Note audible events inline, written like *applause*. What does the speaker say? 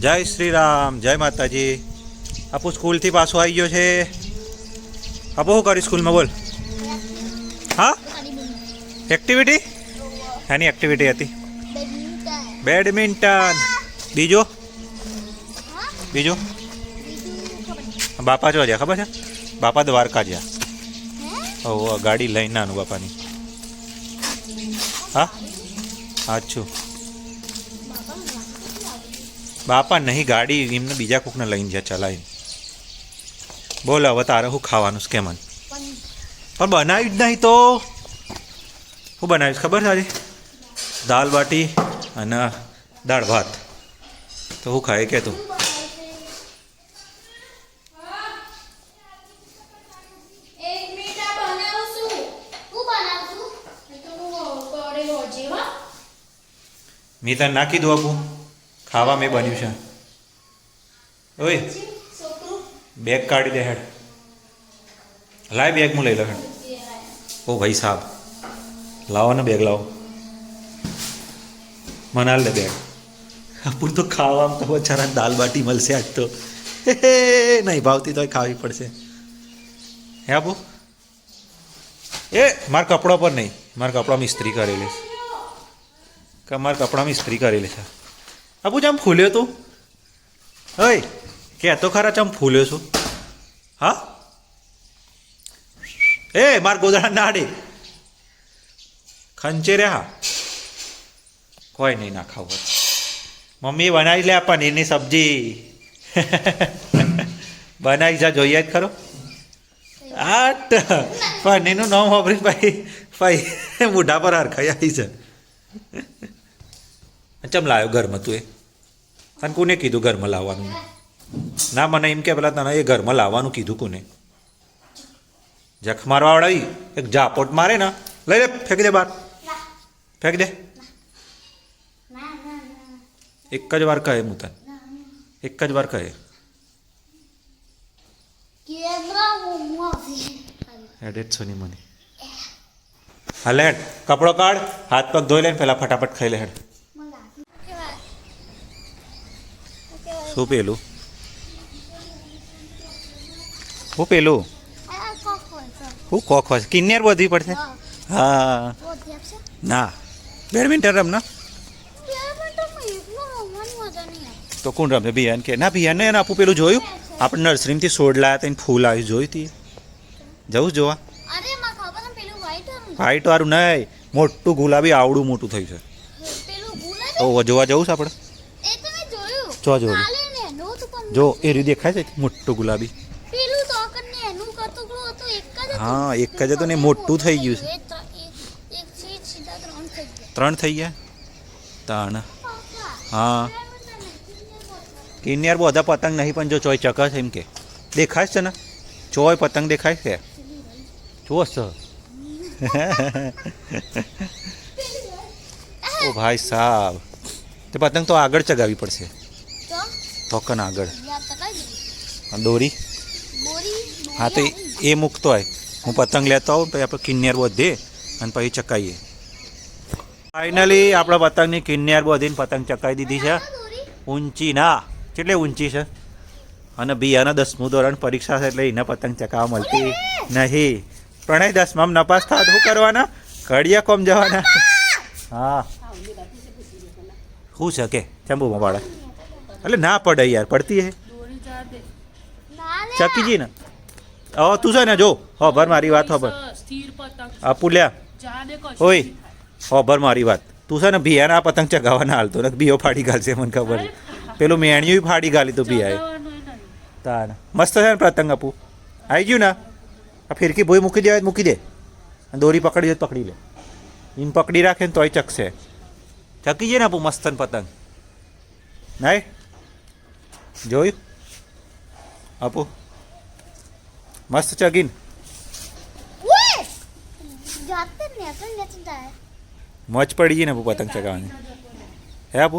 જય શ્રી રામ, જય માતાજી. આપુ સ્કૂલથી પાછો આવી ગયો છે. આપુ શું કરી સ્કૂલમાં, બોલ. હા? એક્ટિવિટી એની એક્ટિવિટી હતી. બેડમિન્ટન બીજો? બીજો? બાપા જો છે ખબર છે? બાપા દ્વારકા જ્યાં. ઓ ગાડી લઈને નાનું બાપાની. હા? અચ્છું બાપા નહીં ગાડી એમને બીજા કોકને લઈને જાય ચલાવીને. બોલ હવે તારે શું ખાવાનું છે કેમન? પણ બનાવ્યું જ નહીં તો. હું બનાવીશ ખબર છે આજે? દાલ બાટી અને દાળ ભાત. તો હું ખાઈ કે તું? હું હું હો. મેં તને નાખી દઉં આપું. ખાવા મેં બન્યું છે. ઓય બેગ કાઢી દે હેડ. લાય બેગ હું લઈ લો હેડ. ઓ ભાઈ સાહેબ લાવો ને બેગ લાવો. મનાલ દે બેગ આપણું તો ખાવામાં તો બચારા દાલ બાટી મળશે આજ તો. નહીં ભાવતી તોય ખાવી પડશે. હે, આપો. એ, મારા કપડા પર નહીં. મારા કપડામાં ઇસ્ત્રી કરેલી છે. મારા કપડામાં ઇસ્ત્રી કરેલી છે. આપુ આમ ફૂલ્યો તું. હય કે તો ખરા ચમ ફૂલ્યો છું. હા? એ, માર ગોદડા નાડે. ખંચે રહ્યા કોઈ નહીં ના ખાવું મમ્મી, બનાવી લે પણ એની સબ્જી. *laughs* બનાવી જા, જોઈએ જ ખરો. આટ પણ એનું નામ વાપરી ભાઈ ભાઈ, મોઢા પર હરખાઈ આવી છે. ચમ લાવ્યો ઘરમાં તું એ? અને કોને કીધું ઘરમાં લાવવાનું? ના, મને એમ કે પેલા તને એ ઘરમાં લાવવાનું કીધું કોને? જખ મારવા વાળા એક જાપોટ મારે ને, લઈ લે, ફેંકી દે બાર ફેંકી દે. એક જ વાર કહે હું તને. એક જ વાર કહે. હું છો નહીં મને. હેડ, કપડો કાઢ, હાથ પગ ધોઈ લે પહેલાં ફટાફટ ખાઈ લે હેડ. શું પેલું હું પેલું હું કોક હોય કિન્નેર બધી પડશે? હા. ના. બેડમિન્ટન રમ ને તો કોણ રમે? બિહાન કે? ના બિયાન એને આપું પેલું જોયું? આપણે નર્સરીમાંથી છોડ લાયા તેને ફૂલ આવ્યું જોયું તી જવું જોવા. છે. વ્હાઈટ વાળું નહીં. મોટું ગુલાબી આવડું મોટું થયું છે. ઓ જોવા જવું છે આપણે? મેં જોયું. જો એ રહ્યું દેખાય છે મોટું ગુલાબી. હા એક જ હતું ને મોટું થઈ ગયું છે. ત્રણ થઈ ગયા. ત્રણ હા. કિન્યાર બધા પતંગ નહીં પણ જો ચોય ચકસ એમ કે. દેખાય છે ને? ચોય પતંગ દેખાય છે? જોશ *laughs* ઓ ભાઈ સાહેબ તે પતંગ તો આગળ ચગાવવી પડશે. તો તોકન આગળ દોરી? હા તો એ મૂકતો હોય. હું પતંગ લેતો આવું પછી આપણે કિન્નેર વધે અને પછી ચકાઈએ. ફાઇનલી આપણે પતંગની કિન્નેર બધીને પતંગ ચકાઈ દીધી છે. ઊંચી ના. કેટલી ઊંચી છે? અને બિયાના દસમું ધોરણ પરીક્ષા છે એટલે એને પતંગ ચકાવવા મળતી નહીં. પ્રણય દસમામાં નપાસ થાય શું કરવાના. ઘડિયા કોમ જવાના. હા. શું છે કે? ચંબુમાં બાળક એટલે ના પડે યાર, પડતી હે. ચકી ચકીજી ને ઓ, તું છે ને, જો. હો ભર મારી વાત હો ભર આ પુલ્યા ઓય હો ભર મારી વાત. તું છે ને બિયાના પતંગ ચગાવવાના હાલતો ને બીઓ ફાડી ગાલશે, મને ખબર પેલું મેણિયું ફાડી ગાલી તો બિયાએ ચગાવવાનું મસ્ત છે ને પતંગ આપું. આવી ગયું ને? આ ફિરકી ભોય મૂકી દેવાય મૂકી દે. દોરી પકડી દે પકડી લે. એમ પકડી રાખે ને તોય ચકશે. ચકી જાય ને આપું મસ્ત ને પતંગ. નાય. જોયું આપો મસ્ત ચગીને મોજ પડી ગઈ ને પતંગ ચગાવવાની હે આપ